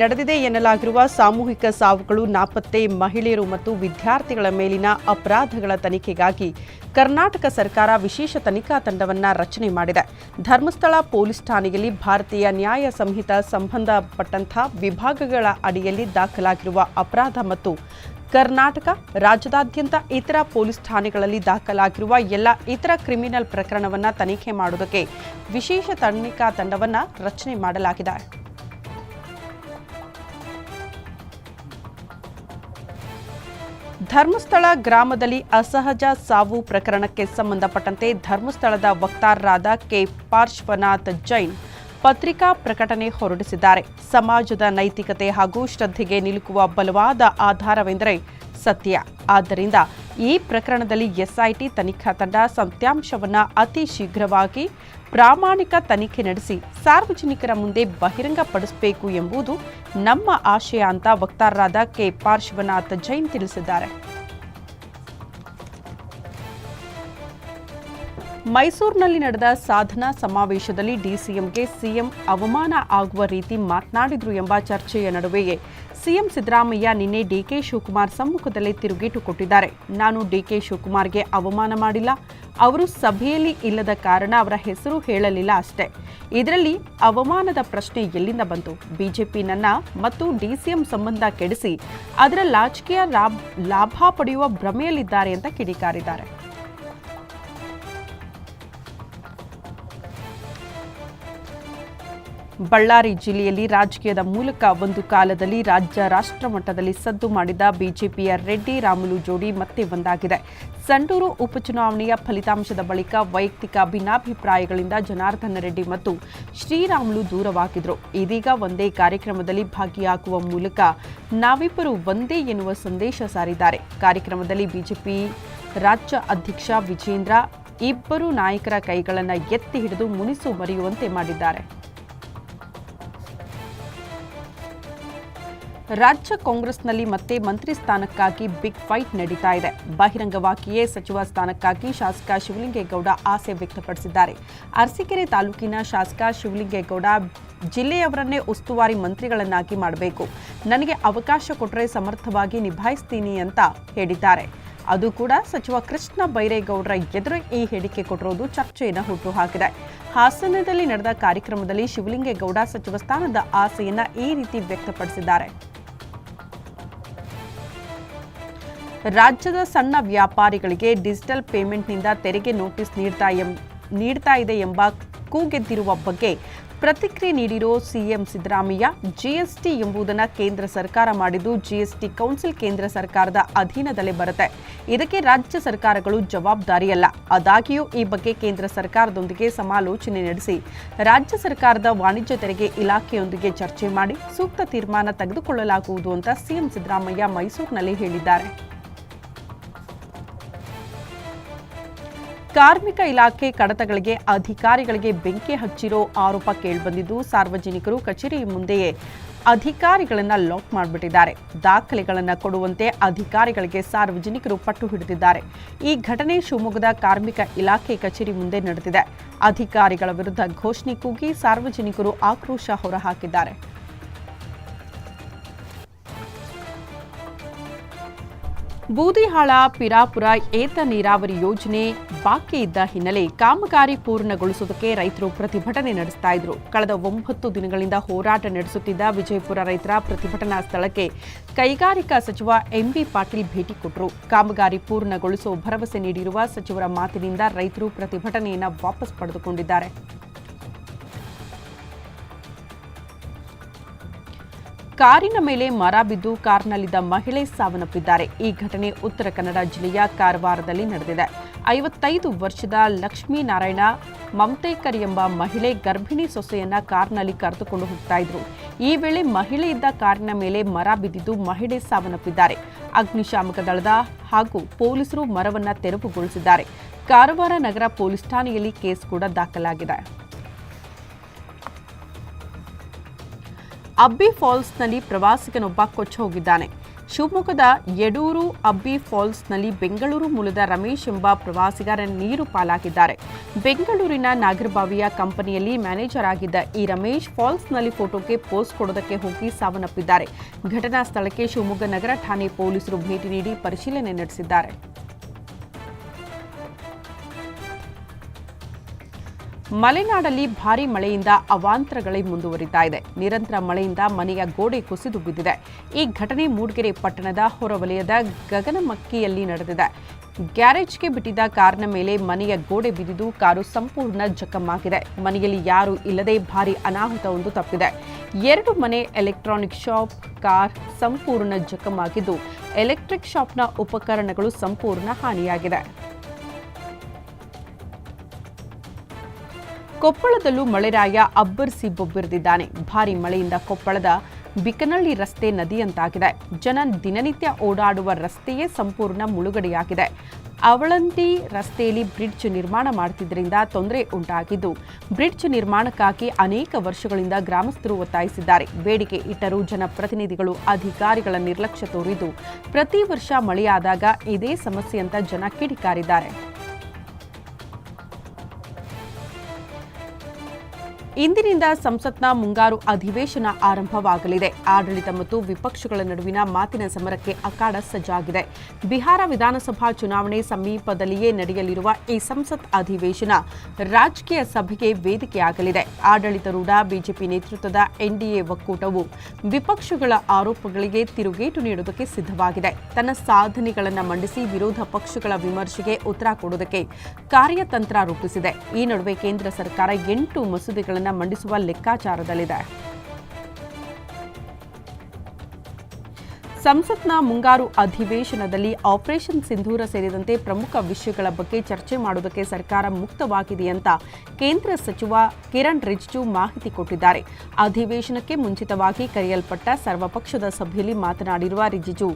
ನಡೆದಿದೆ ಎನ್ನಲಾಗಿರುವ ಸಾಮೂಹಿಕ ಸಾವುಗಳು ನಾಪತ್ತೆ ಮಹಿಳೆಯರು ಮತ್ತು ವಿದ್ಯಾರ್ಥಿಗಳ ಮೇಲಿನ ಅಪರಾಧಗಳ ತನಿಖೆಗಾಗಿ ಕರ್ನಾಟಕ ಸರ್ಕಾರ ವಿಶೇಷ ತನಿಖಾ ತಂಡವನ್ನು ರಚನೆ ಮಾಡಿದೆ. ಧರ್ಮಸ್ಥಳ ಪೊಲೀಸ್ ಠಾಣೆಯಲ್ಲಿ ಭಾರತೀಯ ನ್ಯಾಯ ಸಂಹಿತ ಸಂಬಂಧಪಟ್ಟಂಥ ವಿಭಾಗಗಳ ಅಡಿಯಲ್ಲಿ ದಾಖಲಾಗಿರುವ ಅಪರಾಧ ಮತ್ತು ಕರ್ನಾಟಕ, ರಾಜ್ಯದಾದ್ಯಂತ ಇತರ ಪೊಲೀಸ್ ಠಾಣೆಗಳಲ್ಲಿ ದಾಖಲಾಗಿರುವ ಎಲ್ಲ ಇತರ ಕ್ರಿಮಿನಲ್ ಪ್ರಕರಣವನ್ನು ತನಿಖೆ ಮಾಡುವುದಕ್ಕೆ ವಿಶೇಷ ತನಿಖಾ ತಂಡವನ್ನು ರಚನೆ ಮಾಡಲಾಗಿದೆ. ಧರ್ಮಸ್ಥಳ ಗ್ರಾಮದಲ್ಲಿ ಅಸಹಜ ಸಾವು ಪ್ರಕರಣಕ್ಕೆ ಸಂಬಂಧಪಟ್ಟಂತೆ ಧರ್ಮಸ್ಥಳದ ವಕ್ತಾರರಾದ ಕೆ ಪಾರ್ಶ್ವನಾಥ್ ಜೈನ್ ಪತ್ರಿಕಾ ಪ್ರಕಟಣೆ ಹೊರಡಿಸಿದ್ದಾರೆ. ಸಮಾಜದ ನೈತಿಕತೆ ಹಾಗೂ ಶ್ರದ್ಧೆಗೆ ನಿಲುಕುವ ಬಲವಾದ ಆಧಾರವೆಂದರೆ ಸತ್ಯ. ಆದ್ದರಿಂದ ಈ ಪ್ರಕರಣದಲ್ಲಿ ಎಸ್ಐಟಿ ತನಿಖಾ ತಂಡ ಸತ್ಯಾಂಶವನ್ನು ಅತಿ ಶೀಘ್ರವಾಗಿ ಪ್ರಾಮಾಣಿಕ ತನಿಖೆ ನಡೆಸಿ ಸಾರ್ವಜನಿಕರ ಮುಂದೆ ಬಹಿರಂಗಪಡಿಸಬೇಕು ಎಂಬುದು ನಮ್ಮ ಆಶಯ ಅಂತ ವಕ್ತಾರರಾದ ಕೆ. ಪಾರ್ಶ್ವನಾಥ್ ಜೈನ್ ತಿಳಿಸಿದ್ದಾರೆ. ಮೈಸೂರಿನಲ್ಲಿ ನಡೆದ ಸಾಧನಾ ಸಮಾವೇಶದಲ್ಲಿ ಡಿಸಿಎಂಗೆ ಸಿಎಂ ಅವಮಾನ ಆಗುವ ರೀತಿ ಮಾತನಾಡಿದ್ರು ಎಂಬ ಚರ್ಚೆಯ ನಡುವೆಯೇ ಸಿಎಂ ಸಿದ್ದರಾಮಯ್ಯ ನಿನ್ನೆ ಡಿಕೆ ಶಿವಕುಮಾರ್ ಸಮ್ಮುಖದಲ್ಲೇ ತಿರುಗೇಟು ಕೊಟ್ಟಿದ್ದಾರೆ. ನಾನು ಡಿಕೆ ಶಿವಕುಮಾರ್ಗೆ ಅವಮಾನ ಮಾಡಿಲ್ಲ. ಅವರು ಸಭೆಯಲ್ಲಿ ಇಲ್ಲದ ಕಾರಣ ಅವರ ಹೆಸರು ಹೇಳಲಿಲ್ಲ ಅಷ್ಟೇ. ಇದರಲ್ಲಿ ಅವಮಾನದ ಪ್ರಶ್ನೆ ಎಲ್ಲಿಂದ ಬಂತು? ಬಿಜೆಪಿ ನನ್ನ ಮತ್ತು ಡಿಸಿಎಂ ಸಂಬಂಧ ಕೆಡಿಸಿ ಅದರ ರಾಜಕೀಯ ಲಾಭ ಲಾಭ ಪಡೆಯುವ ಭ್ರಮೆಯಲ್ಲಿದ್ದಾರೆ ಅಂತ ಕಿಡಿಕಾರಿದ್ದಾರೆ. ಬಳ್ಳಾರಿ ಜಿಲ್ಲೆಯಲ್ಲಿ ರಾಜಕೀಯದ ಮೂಲಕ ಒಂದು ಕಾಲದಲ್ಲಿ ರಾಜ್ಯ ರಾಷ್ಟ್ರ ಮಟ್ಟದಲ್ಲಿ ಸದ್ದು ಮಾಡಿದ ಬಿಜೆಪಿಯ ರೆಡ್ಡಿ ರಾಮುಲು ಜೋಡಿ ಮತ್ತೆ ಒಂದಾಗಿದೆ. ಸಂಡೂರು ಉಪಚುನಾವಣೆಯ ಫಲಿತಾಂಶದ ಬಳಿಕ ವೈಯಕ್ತಿಕ ಭಿನ್ನಾಭಿಪ್ರಾಯಗಳಿಂದ ಜನಾರ್ದನ ರೆಡ್ಡಿ ಮತ್ತು ಶ್ರೀರಾಮುಲು ದೂರವಾಗಿದ್ರು. ಇದೀಗ ಒಂದೇ ಕಾರ್ಯಕ್ರಮದಲ್ಲಿ ಭಾಗಿಯಾಗುವ ಮೂಲಕ ನಾವಿಬ್ಬರು ಒಂದೇ ಎನ್ನುವ ಸಂದೇಶ ಸಾರಿದ್ದಾರೆ. ಕಾರ್ಯಕ್ರಮದಲ್ಲಿ ಬಿಜೆಪಿ ರಾಜ್ಯ ಅಧ್ಯಕ್ಷ ವಿಜೇಂದ್ರ ಇಬ್ಬರು ನಾಯಕರ ಕೈಗಳನ್ನು ಎತ್ತಿ ಹಿಡಿದು ಮುನಿಸು ಮರೆಯುವಂತೆ ಮಾಡಿದ್ದಾರೆ. ರಾಜ್ಯ ಕಾಂಗ್ರೆಸ್ನಲ್ಲಿ ಮತ್ತೆ ಮಂತ್ರಿ ಸ್ಥಾನಕ್ಕಾಗಿ ಬಿಗ್ ಫೈಟ್ ನಡೀತಾ ಇದೆ. ಬಹಿರಂಗವಾಗಿಯೇ ಸಚಿವ ಸ್ಥಾನಕ್ಕಾಗಿ ಶಾಸಕ ಶಿವಲಿಂಗೇಗೌಡ ಆಸೆ ವ್ಯಕ್ತಪಡಿಸಿದ್ದಾರೆ. ಅರಸೀಕೆರೆ ತಾಲೂಕಿನ ಶಾಸಕ ಶಿವಲಿಂಗೇಗೌಡ ಜಿಲ್ಲೆಯವರನ್ನೇ ಉಸ್ತುವಾರಿ ಮಂತ್ರಿಗಳನ್ನಾಗಿ ಮಾಡಬೇಕು. ನನಗೆ ಅವಕಾಶ ಕೊಟ್ಟರೆ ಸಮರ್ಥವಾಗಿ ನಿಭಾಯಿಸ್ತೀನಿ ಅಂತ ಹೇಳಿದ್ದಾರೆ. ಅದು ಕೂಡ ಸಚಿವ ಕೃಷ್ಣ ಬೈರೇಗೌಡರ ಎದುರು ಈ ಹೇಳಿಕೆ ಕೊಟ್ಟಿರೋದು ಚರ್ಚೆಯನ್ನು ಹುಟ್ಟುಹಾಕಿದೆ. ಹಾಸನದಲ್ಲಿ ನಡೆದ ಕಾರ್ಯಕ್ರಮದಲ್ಲಿ ಶಿವಲಿಂಗೇಗೌಡ ಸಚಿವ ಸ್ಥಾನದ ಆಸೆಯನ್ನು ಈ ರೀತಿ ವ್ಯಕ್ತಪಡಿಸಿದ್ದಾರೆ. ರಾಜ್ಯದ ಸಣ್ಣ ವ್ಯಾಪಾರಿಗಳಿಗೆ ಡಿಜಿಟಲ್ ಪೇಮೆಂಟ್ನಿಂದ ತೆರಿಗೆ ನೋಟಿಸ್ ನೀಡ್ತಾ ಎಂ, ನೀಡ್ತಾ ಇದೆ ಎಂಬ ಕೂಗೆದ್ದಿರುವ ಬಗ್ಗೆ ಪ್ರತಿಕ್ರಿಯೆ ನೀಡಿರೋ ಸಿಎಂ ಸಿದ್ದರಾಮಯ್ಯ ಜಿಎಸ್ಟಿ ಎಂಬುದನ್ನು ಕೇಂದ್ರ ಸರ್ಕಾರ ಮಾಡಿದ್ದು ಜಿಎಸ್ಟಿ ಕೌನ್ಸಿಲ್ ಕೇಂದ್ರ ಸರ್ಕಾರದ ಅಧೀನದಲ್ಲೇ ಬರುತ್ತೆ. ಇದಕ್ಕೆ ರಾಜ್ಯ ಸರ್ಕಾರಗಳು ಜವಾಬ್ದಾರಿಯಲ್ಲ. ಆದಾಗ್ಯೂ ಈ ಬಗ್ಗೆ ಕೇಂದ್ರ ಸರ್ಕಾರದೊಂದಿಗೆ ಸಮಾಲೋಚನೆ ನಡೆಸಿ, ರಾಜ್ಯ ಸರ್ಕಾರದ ವಾಣಿಜ್ಯ ತೆರಿಗೆ ಇಲಾಖೆಯೊಂದಿಗೆ ಚರ್ಚೆ ಮಾಡಿ ಸೂಕ್ತ ತೀರ್ಮಾನ ತೆಗೆದುಕೊಳ್ಳಲಾಗುವುದು ಅಂತ ಸಿಎಂ ಸಿದ್ದರಾಮಯ್ಯ ಮೈಸೂರಿನಲ್ಲಿ ಹೇಳಿದ್ದಾರೆ. ಕಾರ್ಮಿಕ ಇಲಾಖೆ ಕಡತಗಳಿಗೆ ಅಧಿಕಾರಿಗಳಿಗೆ ಬೆಂಕಿ ಹಚ್ಚಿರೋ ಆರೋಪ ಕೇಳಿಬಂದಿದ್ದು ಸಾರ್ವಜನಿಕರು ಕಚೇರಿ ಮುಂದೆಯೇ ಅಧಿಕಾರಿಗಳನ್ನ ಲಾಕ್ ಮಾಡಿಬಿಟ್ಟಿದ್ದಾರೆ. ದಾಖಲೆಗಳನ್ನು ಕೊಡುವಂತೆ ಅಧಿಕಾರಿಗಳಿಗೆ ಸಾರ್ವಜನಿಕರು ಪಟ್ಟು ಹಿಡಿದಿದ್ದಾರೆ. ಈ ಘಟನೆ ಶಿವಮೊಗ್ಗದ ಕಾರ್ಮಿಕ ಇಲಾಖೆ ಕಚೇರಿ ಮುಂದೆ ನಡೆದಿದೆ. ಅಧಿಕಾರಿಗಳ ವಿರುದ್ಧ ಘೋಷಣೆ ಕೂಗಿ ಸಾರ್ವಜನಿಕರು ಆಕ್ರೋಶ ಹೊರಹಾಕಿದ್ದಾರೆ. ಬೂದಿಹಾಳ ಪಿರಾಪುರ ಏತ ನೀರಾವರಿ ಯೋಜನೆ ಬಾಕಿ ಇದ್ದ ಹಿನ್ನೆಲೆ ಕಾಮಗಾರಿ ಪೂರ್ಣಗೊಳಿಸುವುದಕ್ಕೆ ರೈತರು ಪ್ರತಿಭಟನೆ ನಡೆಸ್ತಾ ಇದ್ರು. ಕಳೆದ ಒಂಬತ್ತು ದಿನಗಳಿಂದ ಹೋರಾಟ ನಡೆಸುತ್ತಿದ್ದ ವಿಜಯಪುರ ರೈತರ ಪ್ರತಿಭಟನಾ ಸ್ಥಳಕ್ಕೆ ಕೈಗಾರಿಕಾ ಸಚಿವ ಎಂಬಿ ಪಾಟೀಲ್ ಭೇಟಿ ಕೊಟ್ಟರು ಕಾಮಗಾರಿ ಪೂರ್ಣಗೊಳಿಸುವ ಭರವಸೆ ನೀಡಿರುವ ಸಚಿವರ ಮಾತಿನಿಂದ ರೈತರು ಪ್ರತಿಭಟನೆಯನ್ನು ವಾಪಸ್ ಪಡೆದುಕೊಂಡಿದ್ದಾರೆ. ಕಾರಿನ ಮೇಲೆ ಮರ ಬಿದ್ದು ಕಾರ್ನಲ್ಲಿದ್ದ ಮಹಿಳೆ ಸಾವನ್ನಪ್ಪಿದ್ದಾರೆ. ಈ ಘಟನೆ ಉತ್ತರ ಕನ್ನಡ ಜಿಲ್ಲೆಯ ಕಾರವಾರದಲ್ಲಿ ನಡೆದಿದೆ. ಐವತ್ತೈದು ವರ್ಷದ ಲಕ್ಷ್ಮೀನಾರಾಯಣ ಮಮತೇಕರ್ ಎಂಬ ಮಹಿಳೆ ಗರ್ಭಿಣಿ ಸೊಸೆಯನ್ನ ಕಾರ್ನಲ್ಲಿ ಕರೆದುಕೊಂಡು ಹೋಗ್ತಾ ಇದ್ರು. ಈ ವೇಳೆ ಮಹಿಳೆ ಇದ್ದ ಕಾರಿನ ಮೇಲೆ ಮರ ಬಿದ್ದಿದ್ದು ಮಹಿಳೆ ಸಾವನ್ನಪ್ಪಿದ್ದಾರೆ. ಅಗ್ನಿಶಾಮಕ ದಳದ ಹಾಗೂ ಪೊಲೀಸರು ಮರವನ್ನ ತೆರವುಗೊಳಿಸಿದ್ದಾರೆ. ಕಾರವಾರ ನಗರ ಪೊಲೀಸ್ ಠಾಣೆಯಲ್ಲಿ ಕೇಸ್ ಕೂಡ ದಾಖಲಾಗಿದೆ. ಅಬ್ಬಿ ಫಾಲ್ಸ್ನಲ್ಲಿ ಪ್ರವಾಸಿಗನೊಬ್ಬ ಕೊಚ್ಚ ಹೋಗಿದ್ದಾನೆ. ಶಿವಮೊಗ್ಗದ ಯಡೂರು ಅಬ್ಬಿ ಫಾಲ್ಸ್ನಲ್ಲಿ ಬೆಂಗಳೂರು ಮೂಲದ ರಮೇಶ್ ಎಂಬ ಪ್ರವಾಸಿಗರ ನೀರು ಪಾಲಾಗಿದ್ದಾರೆ. ಬೆಂಗಳೂರಿನ ನಾಗರಬಾವಿಯ ಕಂಪನಿಯಲ್ಲಿ ಮ್ಯಾನೇಜರ್ ಆಗಿದ್ದ ಈ ರಮೇಶ್ ಫಾಲ್ಸ್ನಲ್ಲಿ ಫೋಟೋಗೆ ಪೋಸ್ಟ್ ಕೊಡೋದಕ್ಕೆ ಹೋಗಿ ಸಾವನ್ನಪ್ಪಿದ್ದಾರೆ. ಘಟನಾ ಸ್ಥಳಕ್ಕೆ ಶಿವಮೊಗ್ಗ ನಗರ ಠಾಣೆ ಪೊಲೀಸರು ಭೇಟಿ ನೀಡಿ ಪರಿಶೀಲನೆ ನಡೆಸಿದ್ದಾರೆ. ಮಲೆನಾಡಲ್ಲಿ ಭಾರಿ ಮಳೆಯಿಂದ ಅವಾಂತರಗಳೇ ಮುಂದುವರಿತಾ ಇದೆ. ನಿರಂತರ ಮಳೆಯಿಂದ ಮನೆಯ ಗೋಡೆ ಕುಸಿದು ಬಿದ್ದಿದೆ. ಈ ಘಟನೆ ಮೂಡಿಗೆರೆ ಪಟ್ಟಣದ ಹೊರವಲಯದ ಗಗನಮಕ್ಕಿಯಲ್ಲಿ ನಡೆದಿದೆ. ಗ್ಯಾರೇಜ್ಗೆ ಬಿಟ್ಟಿದ್ದ ಕಾರಿನ ಮೇಲೆ ಮನೆಯ ಗೋಡೆ ಬಿದ್ದಿದ್ದು ಕಾರು ಸಂಪೂರ್ಣ ಜಖಮ್ಮಾಗಿದೆ ಮನೆಯಲ್ಲಿ ಯಾರೂ ಇಲ್ಲದೆ ಭಾರಿ ಅನಾಹುತವೊಂದು ತಪ್ಪಿದೆ. ಎರಡು ಮನೆ ಎಲೆಕ್ಟ್ರಾನಿಕ್ ಶಾಪ್, ಕಾರ್ ಸಂಪೂರ್ಣ ಜಖಮ್ಮಾಗಿದ್ದು ಎಲೆಕ್ಟ್ರಿಕ್ ಶಾಪ್ನ ಉಪಕರಣಗಳು ಸಂಪೂರ್ಣ ಹಾನಿಯಾಗಿದೆ. ಕೊಪ್ಪಳದಲ್ಲೂ ಮಳೆರಾಯ ಅಬ್ಬರಿಸಿ ಬೊಬ್ಬಿರಿದಿದ್ದಾನೆ. ಭಾರಿ ಮಳೆಯಿಂದ ಕೊಪ್ಪಳದ ಬಿಕನಳ್ಳಿ ರಸ್ತೆ ನದಿಯಂತಾಗಿದೆ. ಜನ ದಿನನಿತ್ಯ ಓಡಾಡುವ ರಸ್ತೆಯೇ ಸಂಪೂರ್ಣ ಮುಳುಗಡೆಯಾಗಿದೆ. ಅವಳಂತಿ ರಸ್ತೆಯಲ್ಲಿ ಬ್ರಿಡ್ಜ್ ನಿರ್ಮಾಣ ಮಾಡುತ್ತಿದ್ದರಿಂದ ತೊಂದರೆ ಉಂಟಾಗಿದ್ದು, ಬ್ರಿಡ್ಜ್ ನಿರ್ಮಾಣಕ್ಕಾಗಿ ಅನೇಕ ವರ್ಷಗಳಿಂದ ಗ್ರಾಮಸ್ಥರು ಒತ್ತಾಯಿಸಿದ್ದಾರೆ. ಬೇಡಿಕೆ ಇಟ್ಟರೂ ಜನಪ್ರತಿನಿಧಿಗಳು ಅಧಿಕಾರಿಗಳ ನಿರ್ಲಕ್ಷ್ಯ ತೋರಿದ್ದು, ಪ್ರತಿ ವರ್ಷ ಮಳೆಯಾದಾಗ ಇದೇ ಸಮಸ್ಯೆ ಅಂತ ಜನ ಕಿಡಿಕಾರಿದ್ದಾರೆ. ಇಂದಿನಿಂದ ಸಂಸತ್ನ ಮುಂಗಾರು ಅಧಿವೇಶನ ಆರಂಭವಾಗಲಿದೆ. ಆಡಳಿತ ಮತ್ತು ವಿಪಕ್ಷಗಳ ನಡುವಿನ ಮಾತಿನ ಸಮರಕ್ಕೆ ಅಖಾಡ ಸಜ್ಜಾಗಿದೆ. ಬಿಹಾರ ವಿಧಾನಸಭಾ ಚುನಾವಣೆ ಸಮೀಪದಲ್ಲಿಯೇ ನಡೆಯಲಿರುವ ಈ ಸಂಸತ್ ಅಧಿವೇಶನ ರಾಜಕೀಯ ಸಭೆಗೆ ವೇದಿಕೆಯಾಗಲಿದೆ. ಆಡಳಿತಾರೂಢ ಬಿಜೆಪಿ ನೇತೃತ್ವದ ಎನ್ಡಿಎ ಒಕ್ಕೂಟವು ವಿಪಕ್ಷಗಳ ಆರೋಪಗಳಿಗೆ ತಿರುಗೇಟು ನೀಡುವುದಕ್ಕೆ ಸಿದ್ಧವಾಗಿದೆ. ತನ್ನ ಸಾಧನೆಗಳನ್ನು ಮಂಡಿಸಿ ವಿರೋಧ ಪಕ್ಷಗಳ ವಿಮರ್ಶೆಗೆ ಉತ್ತರ ಕೊಡುವುದಕ್ಕೆ ಕಾರ್ಯತಂತ್ರ ರೂಪಿಸಿದೆ. ಈ ನಡುವೆ ಕೇಂದ್ರ ಸರ್ಕಾರ ಎಂಟು ಮಸೂದೆಗಳನ್ನು ಮಂಡಿಸುವ ಲೆಕ್ಕಾಚಾರದಲ್ಲಿದೆ. ಸಂಸತ್ನ ಮುಂಗಾರು ಅಧಿವೇಶನದಲ್ಲಿ ಆಪರೇಷನ್ ಸಿಂಧೂರ ಸೇರಿದಂತೆ ಪ್ರಮುಖ ವಿಷಯಗಳ ಬಗ್ಗೆ ಚರ್ಚೆ ಮಾಡುವುದಕ್ಕೆ ಸರ್ಕಾರ ಮುಕ್ತವಾಗಿದೆ ಅಂತ ಕೇಂದ್ರ ಸಚಿವ ಕಿರಣ್ ರಿಜಿಜು ಮಾಹಿತಿ ಕೊಟ್ಟಿದ್ದಾರೆ. ಅಧಿವೇಶನಕ್ಕೆ ಮುಂಚಿತವಾಗಿ ಕರೆಯಲ್ಪಟ್ಟ ಸರ್ವಪಕ್ಷದ ಸಭೆಯಲ್ಲಿ ಮಾತನಾಡಿರುವ ರಿಜಿಜು,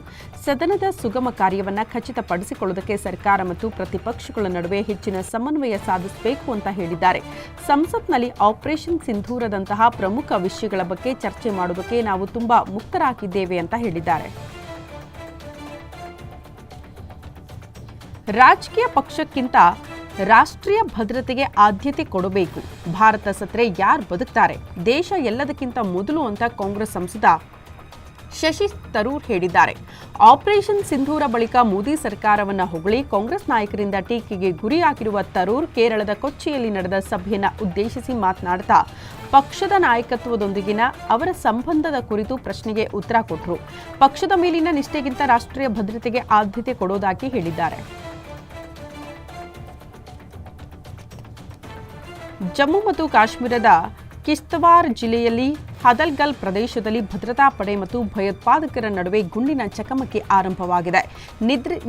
ಸದನದ ಸುಗಮ ಕಾರ್ಯವನ್ನು ಖಚಿತಪಡಿಸಿಕೊಳ್ಳುವುದಕ್ಕೆ ಸರ್ಕಾರ ಮತ್ತು ಪ್ರತಿಪಕ್ಷಗಳ ನಡುವೆ ಹೆಚ್ಚಿನ ಸಮನ್ವಯ ಸಾಧಿಸಬೇಕು ಅಂತ ಹೇಳಿದ್ದಾರೆ. ಸಂಸತ್ನಲ್ಲಿ ಆಪರೇಷನ್ ಸಿಂಧೂರದಂತಹ ಪ್ರಮುಖ ವಿಷಯಗಳ ಬಗ್ಗೆ ಚರ್ಚೆ ಮಾಡುವುದಕ್ಕೆ ನಾವು ತುಂಬಾ ಮುಕ್ತರಾಗಿದ್ದೇವೆ ಅಂತ ಹೇಳಿದ್ದಾರೆ. ರಾಜಕೀಯ ಪಕ್ಷಕ್ಕಿಂತ ರಾಷ್ಟ್ರೀಯ ಭದ್ರತೆಗೆ ಆದ್ಯತೆ ಕೊಡಬೇಕು. ಭಾರತ ಸತ್ರೆ ಯಾರು ಬದುಕ್ತಾರೆ? ದೇಶ ಎಲ್ಲದಕ್ಕಿಂತ ಮೊದಲು ಅಂತ ಕಾಂಗ್ರೆಸ್ ಸಂಸದ ಶಶಿ ತರೂರ್ ಹೇಳಿದ್ದಾರೆ. ಆಪರೇಷನ್ ಸಿಂಧೂರ ಬಳಿಕ ಮೋದಿ ಸರ್ಕಾರವನ್ನ ಹೊಗಳಿ ಕಾಂಗ್ರೆಸ್ ನಾಯಕರಿಂದ ಟೀಕೆಗೆ ಗುರಿಯಾಗಿರುವ ತರೂರ್ ಕೇರಳದ ಕೊಚ್ಚಿಯಲ್ಲಿ ನಡೆದ ಸಭೆಯನ್ನ ಉದ್ದೇಶಿಸಿ ಮಾತನಾಡ್ತಾ ಪಕ್ಷದ ನಾಯಕತ್ವದೊಂದಿಗಿನ ಅವರ ಸಂಬಂಧದ ಕುರಿತು ಪ್ರಶ್ನೆಗೆ ಉತ್ತರ ಕೊಟ್ಟರು ಪಕ್ಷದ ಮೇಲಿನ ನಿಷ್ಠೆಗಿಂತ ರಾಷ್ಟ್ರೀಯ ಭದ್ರತೆಗೆ ಆದ್ಯತೆ ಕೊಡೋದಾಗಿ ಹೇಳಿದ್ದಾರೆ. ಜಮ್ಮು ಮತ್ತು ಕಾಶ್ಮೀರದ ಕಿಶ್ತವಾರ್ ಜಿಲ್ಲೆಯಲ್ಲಿ ಹದಲ್ಗಲ್ ಪ್ರದೇಶದಲ್ಲಿ ಭದ್ರತಾ ಪಡೆ ಮತ್ತು ಭಯೋತ್ಪಾದಕರ ನಡುವೆ ಗುಂಡಿನ ಚಕಮಕಿ ಆರಂಭವಾಗಿದೆ.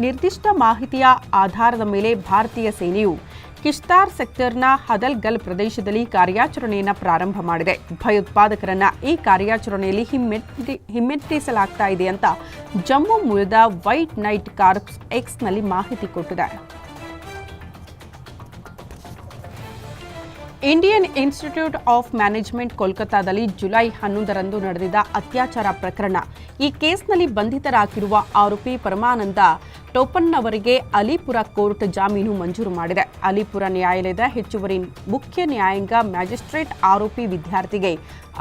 ನಿರ್ದಿಷ್ಟ ಮಾಹಿತಿಯ ಆಧಾರದ ಮೇಲೆ ಭಾರತೀಯ ಸೇನೆಯು ಕಿಶ್ತಾರ್ ಸೆಕ್ಟರ್ನ ಹದಲ್ಗಲ್ ಪ್ರದೇಶದಲ್ಲಿ ಕಾರ್ಯಾಚರಣೆಯನ್ನು ಪ್ರಾರಂಭ ಮಾಡಿದೆ. ಭಯೋತ್ಪಾದಕರನ್ನ ಈ ಕಾರ್ಯಾಚರಣೆಯಲ್ಲಿ ಹಿಮ್ಮೆಟ್ಟಿ, ಹಿಮ್ಮೆಟ್ಟಿಸಲಾಗ್ತಾ ಇದೆ ಅಂತ ಜಮ್ಮು ಮೂಲದ ವೈಟ್ ನೈಟ್ ಕಾರ್ಪ್ಸ್ ಎಕ್ಸ್ನಲ್ಲಿ ಮಾಹಿತಿ ಕೊಟ್ಟಿದೆ. ಇಂಡಿಯನ್ ಇನ್ಸ್ಟಿಟ್ಯೂಟ್ ಆಫ್ ಮ್ಯಾನೇಜ್ಮೆಂಟ್ ಕೋಲ್ಕತ್ತಾದಲ್ಲಿ ಜುಲೈ ಹನ್ನೊಂದರಂದು ನಡೆದಿದ್ದ ಅತ್ಯಾಚಾರ ಪ್ರಕರಣ. ಈ ಕೇಸ್ನಲ್ಲಿ ಬಂಧಿತರಾಗಿರುವ ಆರೋಪಿ ಪರಮಾನಂದ ಟೋಪನ್ನವರಿಗೆ ಅಲಿಪುರ ಕೋರ್ಟ್ ಜಾಮೀನು ಮಂಜೂರು ಮಾಡಿದೆ. ಅಲಿಪುರ ನ್ಯಾಯಾಲಯದ ಹೆಚ್ಚುವರಿ ಮುಖ್ಯ ನ್ಯಾಯಾಂಗ ಮ್ಯಾಜಿಸ್ಟ್ರೇಟ್ ಆರೋಪಿ ವಿದ್ಯಾರ್ಥಿಗೆ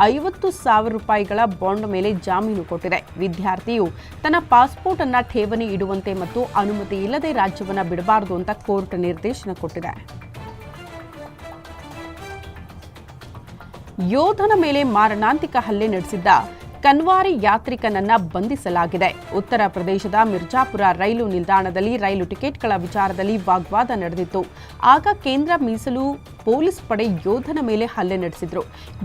ಐವತ್ತು ಸಾವಿರ ರೂಪಾಯಿಗಳ ಬಾಂಡ್ ಮೇಲೆ ಜಾಮೀನು ಕೊಟ್ಟಿದೆ. ವಿದ್ಯಾರ್ಥಿಯು ತನ್ನ ಪಾಸ್ಪೋರ್ಟ್ ಅನ್ನ ಠೇವಣಿ ಇಡುವಂತೆ ಮತ್ತು ಅನುಮತಿ ಇಲ್ಲದೆ ರಾಜ್ಯವನ್ನು ಬಿಡಬಾರದು ಅಂತ ಕೋರ್ಟ್ ನಿರ್ದೇಶನ ಕೊಟ್ಟಿದೆ. ಯೋಧನ ಮೇಲೆ ಮಾರಣಾಂತಿಕ ಹಲ್ಲೆ ನಡೆಸಿದ್ದ ಕನ್ವಾರಿ ಯಾತ್ರಿಕನನ್ನ ಬಂಧಿಸಲಾಗಿದೆ. ಉತ್ತರ ಪ್ರದೇಶದ ಮಿರ್ಜಾಪುರ ರೈಲು ನಿಲ್ದಾಣದಲ್ಲಿ ರೈಲು ಟಿಕೆಟ್ಗಳ ವಿಚಾರದಲ್ಲಿ ವಾಗ್ವಾದ ನಡೆದಿತ್ತು. ಆಗ ಕೇಂದ್ರ ಮೀಸಲು ಪೊಲೀಸ್ ಪಡೆ ಯೋಧನ ಮೇಲೆ ಹಲ್ಲೆ ನಡೆಸಿದ್ರು.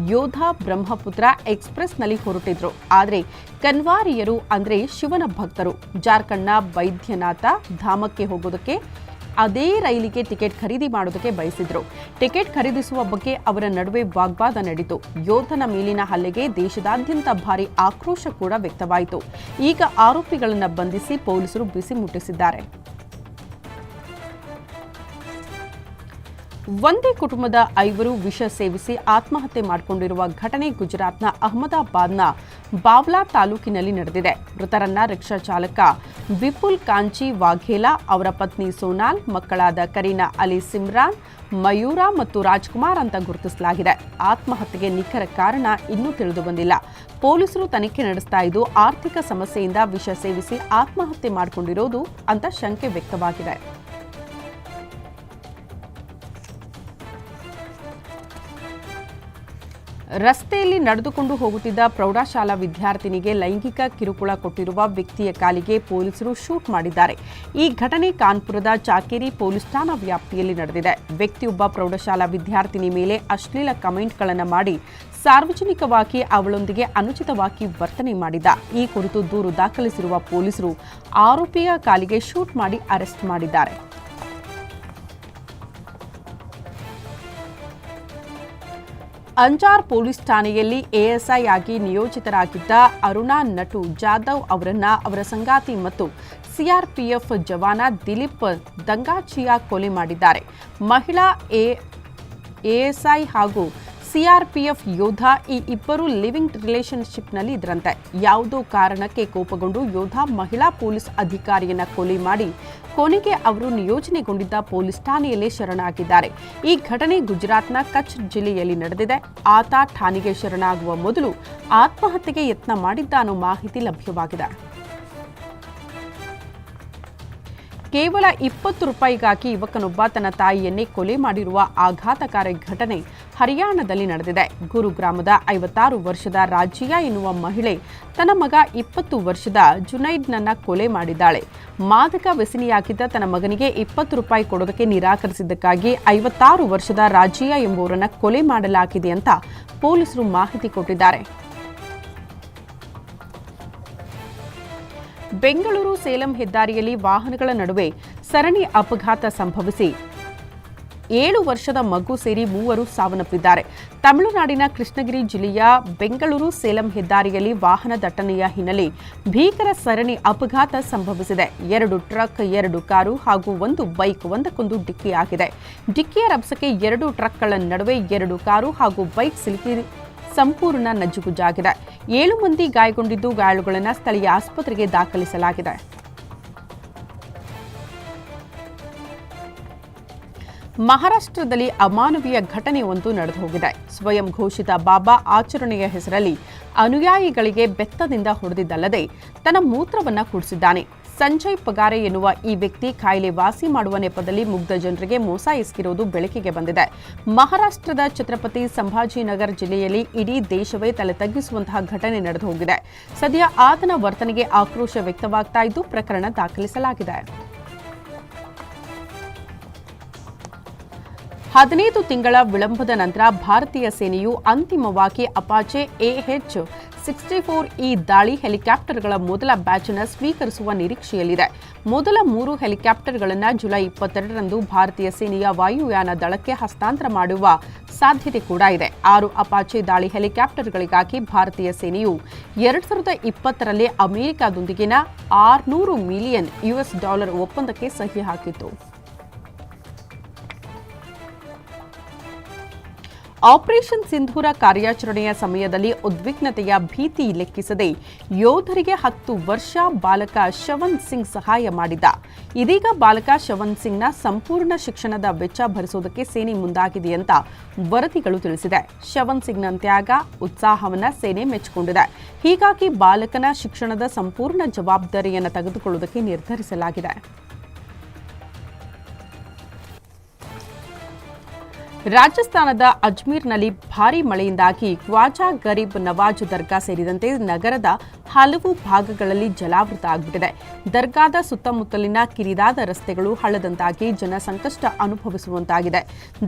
ಯೋಧ ಬ್ರಹ್ಮಪುತ್ರ ಎಕ್ಸ್ಪ್ರೆಸ್ನಲ್ಲಿ ಹೊರಟಿದ್ರು. ಆದರೆ ಕನ್ವಾರಿಯರು ಅಂದರೆ ಶಿವನ ಭಕ್ತರು. ಜಾರ್ಖಂಡ್ನ ಬೈದ್ಯನಾಥ ಧಾಮಕ್ಕೆ ಹೋಗೋದಕ್ಕೆ ಅದೇ ರೈಲಿಗೆ ಟಿಕೆಟ್ ಖರೀದಿ ಮಾಡೋದಕ್ಕೆ ಬಯಸಿದ್ರು. ಟಿಕೆಟ್ ಖರೀದಿಸುವ ಬಗ್ಗೆ ಅವರ ನಡುವೆ ವಾಗ್ವಾದ ನಡೆಯಿತು ಯೋಧನ ಮೇಲಿನ ಹಲ್ಲೆಗೆ ದೇಶದಾದ್ಯಂತ ಭಾರಿ ಆಕ್ರೋಶ ಕೂಡ ವ್ಯಕ್ತವಾಯಿತು. ಈಗ ಆರೋಪಿಗಳನ್ನು ಬಂಧಿಸಿ ಪೊಲೀಸರು ಬಿಸಿ ಮುಟ್ಟಿಸಿದ್ದಾರೆ. ಒಂದೇ ಕುಟುಂಬದ ಐವರು ವಿಷ ಸೇವಿಸಿ ಆತ್ಮಹತ್ಯೆ ಮಾಡಿಕೊಂಡಿರುವ ಘಟನೆ ಗುಜರಾತ್ನ ಅಹಮದಾಬಾದ್ನ ಬಾವ್ಲಾ ತಾಲೂಕಿನಲ್ಲಿ ನಡೆದಿದೆ. ಮೃತರನ್ನ ರಿಕ್ಷಾ ಚಾಲಕ ವಿಪುಲ್ ಕಾಂಚಿ ವಾಘೇಲಾ, ಅವರ ಪತ್ನಿ ಸೋನಾಲ್, ಮಕ್ಕಳಾದ ಕರೀನಾ ಅಲಿ ಸಿಮ್ರಾನ್, ಮಯೂರ ಮತ್ತು ರಾಜ್ಕುಮಾರ್ ಅಂತ ಗುರುತಿಸಲಾಗಿದೆ. ಆತ್ಮಹತ್ಯೆಗೆ ನಿಖರ ಕಾರಣ ಇನ್ನೂ ತಿಳಿದು ಬಂದಿಲ್ಲ. ಪೊಲೀಸರು ತನಿಖೆ ನಡೆಸ್ತಾ ಇದ್ದು ಆರ್ಥಿಕ ಸಮಸ್ಯೆಯಿಂದ ವಿಷ ಸೇವಿಸಿ ಆತ್ಮಹತ್ಯೆ ಮಾಡಿಕೊಂಡಿರೋದು ಅಂತ ಶಂಕೆ ವ್ಯಕ್ತವಾಗಿದೆ. ರಸ್ತೆಯಲ್ಲಿ ನಡೆದುಕೊಂಡು ಹೋಗುತ್ತಿದ್ದ ಪ್ರೌಢಶಾಲಾ ವಿದ್ಯಾರ್ಥಿನಿಗೆ ಲೈಂಗಿಕ ಕಿರುಕುಳ ಕೊಟ್ಟಿರುವ ವ್ಯಕ್ತಿಯ ಕಾಲಿಗೆ ಪೊಲೀಸರು ಶೂಟ್ ಮಾಡಿದ್ದಾರೆ. ಈ ಘಟನೆ ಕಾನ್ಪುರದ ಚಾಕೇರಿ ಪೊಲೀಸ್ ಠಾಣಾ ವ್ಯಾಪ್ತಿಯಲ್ಲಿ ನಡೆದಿದೆ. ವ್ಯಕ್ತಿಯೊಬ್ಬ ಪ್ರೌಢಶಾಲಾ ವಿದ್ಯಾರ್ಥಿನಿ ಮೇಲೆ ಅಶ್ಲೀಲ ಕಮೆಂಟ್ಗಳನ್ನು ಮಾಡಿ ಸಾರ್ವಜನಿಕವಾಗಿ ಅವಳೊಂದಿಗೆ ಅನುಚಿತವಾಗಿ ವರ್ತನೆ ಮಾಡಿದ. ಈ ಕುರಿತು ದೂರು ದಾಖಲಿಸಿರುವ ಪೊಲೀಸರು ಆರೋಪಿಯ ಕಾಲಿಗೆ ಶೂಟ್ ಮಾಡಿ ಅರೆಸ್ಟ್ ಮಾಡಿದ್ದಾರೆ. ಅಂಜಾರ್ ಪೊಲೀಸ್ ಠಾಣೆಯಲ್ಲಿ ಎಎಸ್ಐ ಆಗಿ ನಿಯೋಜಿತರಾಗಿದ್ದ ಅರುಣಾ ನಟು ಜಾಧವ್ ಅವರನ್ನ ಅವರ ಸಂಗಾತಿ ಮತ್ತು ಸಿಆರ್ಪಿಎಫ್ ಜವಾನ ದಿಲೀಪ್ ದಂಗಾಚಿಯಾ ಕೊಲೆ ಮಾಡಿದ್ದಾರೆ. ಮಹಿಳಾ ಎ, ಎಎಸ್ಐ ಹಾಗೂ ಸಿಆರ್ಪಿಎಫ್ ಯೋಧ ಈ ಇಬ್ಬರು ಲಿವಿಂಗ್ ರಿಲೇಶನ್ಶಿಪ್ನಲ್ಲಿ ಇದ್ರಂತೆ. ಯಾವುದೋ ಕಾರಣಕ್ಕೆ ಕೋಪಗೊಂಡು ಯೋಧ ಮಹಿಳಾ ಪೊಲೀಸ್ ಅಧಿಕಾರಿಯನ್ನ ಕೊಲೆ ಮಾಡಿ ಕೊನೆಗೆ ಅವರು ನಿಯೋಜನೆಗೊಂಡಿದ್ದ ಪೊಲೀಸ್ ಠಾಣೆಯಲ್ಲೇ ಶರಣಾಗಿದ್ದಾರೆ. ಈ ಘಟನೆ ಗುಜರಾತ್ನ ಕಚ್ ಜಿಲ್ಲೆಯಲ್ಲಿ ನಡೆದಿದೆ. ಆತ ಠಾಣೆಗೆ ಶರಣಾಗುವ ಮೊದಲು ಆತ್ಮಹತ್ಯೆಗೆ ಯತ್ನ ಮಾಡಿದ್ದ ಅನ್ನೋ ಮಾಹಿತಿ ಲಭ್ಯವಾಗಿದೆ. ಕೇವಲ ಇಪ್ಪತ್ತು ರೂಪಾಯಿಗಾಗಿ ಯುವಕನೊಬ್ಬ ತನ್ನ ತಾಯಿಯನ್ನೇ ಕೊಲೆ ಮಾಡಿರುವ ಆಘಾತಕಾರಿ ಘಟನೆ ಹರಿಯಾಣದಲ್ಲಿ ನಡೆದಿದೆ. ಗುರುಗ್ರಾಮದ ಐವತ್ತಾರು ವರ್ಷದ ರಾಜಿಯಾ ಎನ್ನುವ ಮಹಿಳೆ ತನ್ನ ಮಗ ಇಪ್ಪತ್ತು ವರ್ಷದ ಜುನೈದ್ನನ್ನ ಕೊಲೆ ಮಾಡಿದ್ದಾಳೆ. ಮಾದಕ ವ್ಯಸನಿಯಾಗಿದ್ದ ತನ್ನ ಮಗನಿಗೆ ಇಪ್ಪತ್ತು ರೂಪಾಯಿ ಕೊಡೋದಕ್ಕೆ ನಿರಾಕರಿಸಿದ್ದಕ್ಕಾಗಿ ಐವತ್ತಾರು ವರ್ಷದ ರಾಜಿಯಾ ಎಂಬುವರನ್ನ ಕೊಲೆ ಮಾಡಲಾಗಿದೆ ಅಂತ ಪೊಲೀಸರು ಮಾಹಿತಿ ಕೊಟ್ಟಿದ್ದಾರೆ. ಬೆಂಗಳೂರು ಸೇಲಂ ಹೆದ್ದಾರಿಯಲ್ಲಿ ವಾಹನಗಳ ನಡುವೆ ಸರಣಿ ಅಪಘಾತ ಸಂಭವಿಸಿ ಏಳು ವರ್ಷದ ಮಗು ಸೇರಿ ಮೂವರು ಸಾವನ್ನಪ್ಪಿದ್ದಾರೆ. ತಮಿಳುನಾಡಿನ ಕೃಷ್ಣಗಿರಿ ಜಿಲ್ಲೆಯ ಬೆಂಗಳೂರು ಸೇಲಂ ಹೆದ್ದಾರಿಯಲ್ಲಿ ವಾಹನ ದಟ್ಟಣೆಯ ಹಿನ್ನೆಲೆ ಭೀಕರ ಸರಣಿ ಅಪಘಾತ ಸಂಭವಿಸಿದೆ. ಎರಡು ಟ್ರಕ್, ಎರಡು ಕಾರು ಹಾಗೂ ಒಂದು ಬೈಕ್ ಒಂದಕ್ಕೊಂದು ಡಿಕ್ಕಿಯಾಗಿದೆ. ಡಿಕ್ಕಿಯ ರಭಸಕ್ಕೆ ಎರಡು ಟ್ರಕ್ಗಳ ನಡುವೆ ಎರಡು ಕಾರು ಹಾಗೂ ಬೈಕ್ ಸಿಲುಕಿ ಸಂಪೂರ್ಣ ನಜ್ಜುಗುಜ್ಜಾಗಿದೆ ಏಳು ಮಂದಿ ಗಾಯಗೊಂಡಿದ್ದು ಗಾಯಾಳುಗಳನ್ನು ಸ್ಥಳೀಯ ಆಸ್ಪತ್ರೆಗೆ ದಾಖಲಿಸಲಾಗಿದೆ. ಮಹಾರಾಷ್ಟ್ರದಲ್ಲಿ ಅಮಾನವೀಯ ಘಟನೆಯೊಂದು ನಡೆದು ಹೋಗಿದೆ ಸ್ವಯಂ ಘೋಷಿತ ಬಾಬಾ ಆಚರಣೆಯ ಹೆಸರಲ್ಲಿ ಅನುಯಾಯಿಗಳಿಗೆ ಬೆತ್ತದಿಂದ ಹೊಡೆದಿದ್ದಲ್ಲದೆ ತನ್ನ ಮೂತ್ರವನ್ನು ಕುಡಿಸಿದ್ದಾನೆ. ಸಂಜಯ್ ಪಗಾರೆ ಎನ್ನುವ ಈ ವ್ಯಕ್ತಿ ಕಾಯಿಲೆ ವಾಸಿ ಮಾಡುವ ನೆಪದಲ್ಲಿ ಮುಗ್ಧ ಜನರಿಗೆ ಮೋಸ ಎಸಗಿರುವುದು ಬೆಳಕಿಗೆ ಬಂದಿದೆ. ಮಹಾರಾಷ್ಟ್ರದ ಛತ್ರಪತಿ ಸಂಭಾಜಿನಗರ್ ಜಿಲ್ಲೆಯಲ್ಲಿ ಇಡೀ ದೇಶವೇ ತಲೆ ತಗ್ಗಿಸುವಂತಹ ಘಟನೆ ನಡೆದು ಹೋಗಿದೆ. ಸದ್ಯ ಆತನ ವರ್ತನೆಗೆ ಆಕ್ರೋಶ ವ್ಯಕ್ತವಾಗ್ತಾ ಇದ್ದು ಪ್ರಕರಣ ದಾಖಲಿಸಲಾಗಿದೆ. ಹದಿನೈದು ತಿಂಗಳ ವಿಳಂಬದ ನಂತರ ಭಾರತೀಯ ಸೇನೆಯು ಅಂತಿಮವಾಗಿ ಅಪಾಚೆ ಎಎಚ್ ಸಿಕ್ಸ್ಟಿ ಫೋರ್ ಈ ದಾಳಿ ಹೆಲಿಕಾಪ್ಟರ್ಗಳ ಮೊದಲ ಬ್ಯಾಚ್ ಅನ್ನು ಸ್ವೀಕರಿಸುವ ನಿರೀಕ್ಷೆಯಲ್ಲಿದೆ. ಮೊದಲ ಮೂರು ಹೆಲಿಕಾಪ್ಟರ್ಗಳನ್ನು ಜುಲೈ ಇಪ್ಪತ್ತೆರಡರಂದು ಭಾರತೀಯ ಸೇನೆಯ ವಾಯುಯಾನ ದಳಕ್ಕೆ ಹಸ್ತಾಂತರ ಮಾಡುವ ಸಾಧ್ಯತೆ ಕೂಡ ಇದೆ. ಆರು ಅಪಾಚೆ ದಾಳಿ ಹೆಲಿಕಾಪ್ಟರ್ಗಳಿಗಾಗಿ ಭಾರತೀಯ ಸೇನೆಯು ಎರಡ್ ಸಾವಿರದ ಇಪ್ಪತ್ತರಲ್ಲಿ ಅಮೆರಿಕದೊಂದಿಗಿನ ಆರ್ನೂರು ಮಿಲಿಯನ್ ಯುಎಸ್ ಡಾಲರ್ ಒಪ್ಪಂದಕ್ಕೆ ಸಹಿ ಹಾಕಿತ್ತು. ಆಪರೇಷನ್ ಸಿಂಧೂರ ಕಾರ್ಯಾಚರಣೆಯ ಸಮಯದಲ್ಲಿ ಉದ್ವಿಗ್ನತೆಯ ಭೀತಿ ಲೆಕ್ಕಿಸದೆ ಯೋಧರಿಗೆ ಹತ್ತು ವರ್ಷ ಬಾಲಕ ಶವನ್ ಸಿಂಗ್ ಸಹಾಯ ಮಾಡಿದ. ಇದೀಗ ಬಾಲಕ ಶವನ್ ಸಿಂಗ್ನ ಸಂಪೂರ್ಣ ಶಿಕ್ಷಣದ ವೆಚ್ಚ ಭರಿಸುವುದಕ್ಕೆ ಸೇನೆ ಮುಂದಾಗಿದೆ ಅಂತ ವರದಿಗಳು ತಿಳಿಸಿದೆ. ಶವನ್ ಸಿಂಗ್ನ ತ್ಯಾಗ, ಉತ್ಸಾಹವನ್ನ ಸೇನೆ ಮೆಚ್ಚಿಕೊಂಡಿದೆ. ಹೀಗಾಗಿ ಬಾಲಕನ ಶಿಕ್ಷಣದ ಸಂಪೂರ್ಣ ಜವಾಬ್ದಾರಿಯನ್ನು ತೆಗೆದುಕೊಳ್ಳುವುದಕ್ಕೆ ನಿರ್ಧರಿಸಲಾಗಿದೆ. ರಾಜಸ್ಥಾನದ ಅಜ್ಮೀರ್ನಲ್ಲಿ ಭಾರೀ ಮಳೆಯಿಂದಾಗಿ ಖ್ವಾಜಾ ಗರೀಬ್ ನವಾಜ್ ದರ್ಗಾ ಸೇರಿದಂತೆ ನಗರದ ಹಲವು ಭಾಗಗಳಲ್ಲಿ ಜಲಾವೃತ ಆಗಿಬಿಟ್ಟಿದೆ. ದರ್ಗಾದ ಸುತ್ತಮುತ್ತಲಿನ ಕಿರಿದಾದ ರಸ್ತೆಗಳು ಹಳ್ಳದಂತಾಗಿ ಜನ ಸಂಕಷ್ಟ ಅನುಭವಿಸುವಂತಾಗಿದೆ.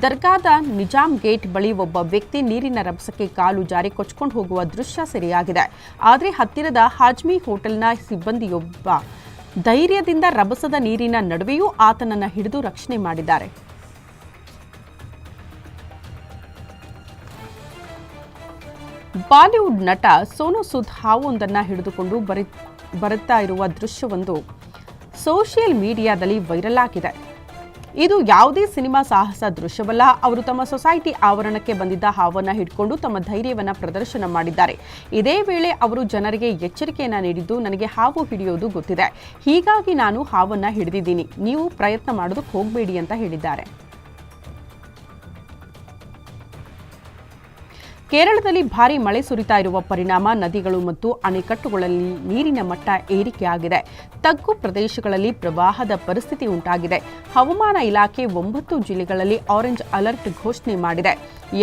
ದರ್ಗಾದ ನಿಜಾಮ್ ಗೇಟ್ ಬಳಿ ಒಬ್ಬ ವ್ಯಕ್ತಿ ನೀರಿನ ರಭಸಕ್ಕೆ ಕಾಲು ಜಾರಿ ಕೊಚ್ಕೊಂಡು ಹೋಗುವ ದೃಶ್ಯ ಸೆರೆಯಾಗಿದೆ. ಆದರೆ ಹತ್ತಿರದ ಹಾಜ್ಮಿ ಹೋಟೆಲ್ನ ಸಿಬ್ಬಂದಿಯೊಬ್ಬ ಧೈರ್ಯದಿಂದ ರಭಸದ ನೀರಿನ ನಡುವೆಯೂ ಆತನನ್ನು ಹಿಡಿದು ರಕ್ಷಣೆ ಮಾಡಿದ್ದಾರೆ. ಬಾಲಿವುಡ್ ನಟ ಸೋನು ಸುದ್ ಹಾವೊಂದನ್ನು ಹಿಡಿದುಕೊಂಡು ಬರಿ, ಬರುತ್ತಾ ಇರುವ ದೃಶ್ಯವೊಂದು ಸೋಷಿಯಲ್ ಮೀಡಿಯಾದಲ್ಲಿ ವೈರಲ್ ಆಗಿದೆ. ಇದು ಯಾವುದೇ ಸಿನಿಮಾ ಸಾಹಸ ದೃಶ್ಯವಲ್ಲ, ಅವರು ತಮ್ಮ ಸೊಸೈಟಿ ಆವರಣಕ್ಕೆ ಬಂದಿದ್ದ ಹಾವನ್ನು ಹಿಡ್ಕೊಂಡು ತಮ್ಮ ಧೈರ್ಯವನ್ನು ಪ್ರದರ್ಶನ ಮಾಡಿದ್ದಾರೆ. ಇದೇ ವೇಳೆ ಅವರು ಜನರಿಗೆ ಎಚ್ಚರಿಕೆಯನ್ನು ನೀಡಿದ್ದು, ನನಗೆ ಹಾವು ಹಿಡಿಯೋದು ಗೊತ್ತಿದೆ. ಹೀಗಾಗಿ ನಾನು ಹಾವನ್ನು ಹಿಡಿದಿದ್ದೀನಿ. ನೀವು ಪ್ರಯತ್ನ ಮಾಡೋದಕ್ಕೆ ಹೋಗಬೇಡಿ ಅಂತ ಹೇಳಿದ್ದಾರೆ. ಕೇರಳದಲ್ಲಿ ಭಾರಿ ಮಳೆ ಸುರಿತಾ ಇರುವ ಪರಿಣಾಮ ನದಿಗಳು ಮತ್ತು ಅಣೆಕಟ್ಟುಗಳಲ್ಲಿ ನೀರಿನ ಮಟ್ಟ ಏರಿಕೆಯಾಗಿದೆ. ತಗ್ಗು ಪ್ರದೇಶಗಳಲ್ಲಿ ಪ್ರವಾಹದ ಪರಿಸ್ಥಿತಿ ಉಂಟಾಗಿದೆ. ಹವಾಮಾನ ಇಲಾಖೆ ಒಂಬತ್ತು ಜಿಲ್ಲೆಗಳಲ್ಲಿ ಆರೆಂಜ್ ಅಲರ್ಟ್ ಘೋಷಣೆ ಮಾಡಿದೆ.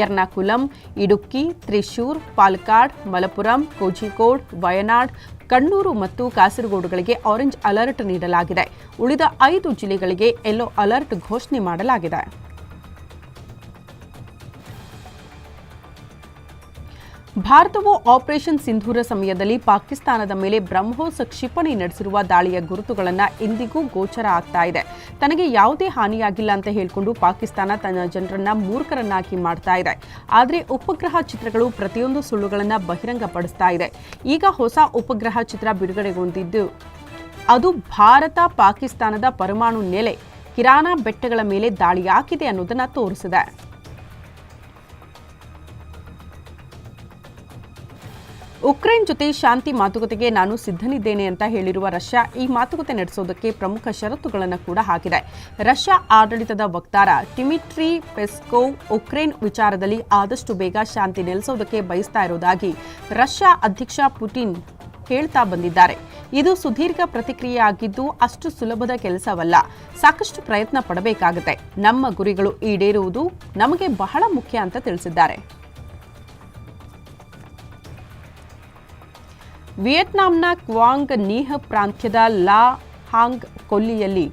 ಎರ್ನಾಕುಲಂ, ಇಡುಕ್ಕಿ, ತ್ರಿಶೂರ್ ಪಾಲಕ್ಕಾಡ್ ಮಲಪುರಂ ಕೋಜಿಕೋಡ್, ವಯನಾಡ್, ಕಣ್ಣೂರು ಮತ್ತು ಕಾಸರಗೋಡುಗಳಿಗೆ ಆರೆಂಜ್ ಅಲರ್ಟ್ ನೀಡಲಾಗಿದೆ. ಉಳಿದ ಐದು ಜಿಲ್ಲೆಗಳಿಗೆ ಯೆಲ್ಲೋ ಅಲರ್ಟ್ ಘೋಷಣೆ ಮಾಡಲಾಗಿದೆ. ಭಾರತವು ಆಪರೇಷನ್ ಸಿಂಧೂರ ಸಮಯದಲ್ಲಿ ಪಾಕಿಸ್ತಾನದ ಮೇಲೆ ಬ್ರಹ್ಮೋಸ್ ಕ್ಷಿಪಣಿ ನಡೆಸಿರುವ ದಾಳಿಯ ಗುರುತುಗಳನ್ನು ಇಂದಿಗೂ ಗೋಚರ ಆಗ್ತಾ ಇದೆ. ತನಗೆ ಯಾವುದೇ ಹಾನಿಯಾಗಿಲ್ಲ ಅಂತ ಹೇಳಿಕೊಂಡು ಪಾಕಿಸ್ತಾನ ತನ್ನ ಜನರನ್ನ ಮೂರ್ಖರನ್ನಾಗಿ ಮಾಡ್ತಾ ಇದೆ. ಆದರೆ ಉಪಗ್ರಹ ಚಿತ್ರಗಳು ಪ್ರತಿಯೊಂದು ಸುಳ್ಳುಗಳನ್ನು ಬಹಿರಂಗಪಡಿಸ್ತಾ ಇದೆ. ಈಗ ಹೊಸ ಉಪಗ್ರಹ ಚಿತ್ರ ಬಿಡುಗಡೆಗೊಂಡಿದ್ದು, ಅದು ಭಾರತ ಪಾಕಿಸ್ತಾನದ ಪರಮಾಣು ನೆಲೆ, ಕಿರಾನಾ ಬೆಟ್ಟಗಳ ಮೇಲೆ ದಾಳಿಯಾಗಿದೆ ಅನ್ನೋದನ್ನು ತೋರಿಸಿದೆ. ಉಕ್ರೇನ್ ಜೊತೆ ಶಾಂತಿ ಮಾತುಕತೆಗೆ ನಾನು ಸಿದ್ಧನಿದ್ದೇನೆ ಅಂತ ಹೇಳಿರುವ ರಷ್ಯಾ ಈ ಮಾತುಕತೆ ನಡೆಸೋದಕ್ಕೆ ಪ್ರಮುಖ ಷರತ್ತುಗಳನ್ನು ಕೂಡ ಹಾಕಿದೆ. ರಷ್ಯಾ ಆಡಳಿತದ ವಕ್ತಾರ ಟಿಮಿಟ್ರಿ ಪೆಸ್ಕೋವ್ ಉಕ್ರೇನ್ ವಿಚಾರದಲ್ಲಿ ಆದಷ್ಟು ಬೇಗ ಶಾಂತಿ ನೆಲೆಸೋದಕ್ಕೆ ಬಯಸ್ತಾ ಇರೋದಾಗಿ ರಷ್ಯಾ ಅಧ್ಯಕ್ಷ ಪುಟಿನ್ ಹೇಳ್ತಾ ಬಂದಿದ್ದಾರೆ. ಇದು ಸುದೀರ್ಘ ಪ್ರತಿಕ್ರಿಯೆಯಾಗಿದ್ದು ಅಷ್ಟು ಸುಲಭದ ಕೆಲಸವಲ್ಲ. ಸಾಕಷ್ಟು ಪ್ರಯತ್ನ ಪಡಬೇಕಾಗುತ್ತೆ. ನಮ್ಮ ಗುರಿಗಳು ಈಡೇರುವುದು ನಮಗೆ ಬಹಳ ಮುಖ್ಯ ಅಂತ ತಿಳಿಸಿದ್ದಾರೆ. ವಿಯೆಟ್ನಾಂನ ಕ್ವಾಂಗ್ ನೀಹ ಪ್ರಾಂತ್ಯದ ಲಾ ಹಾಂಗ್ ಕೊಲ್ಲಿಯಲ್ಲಿ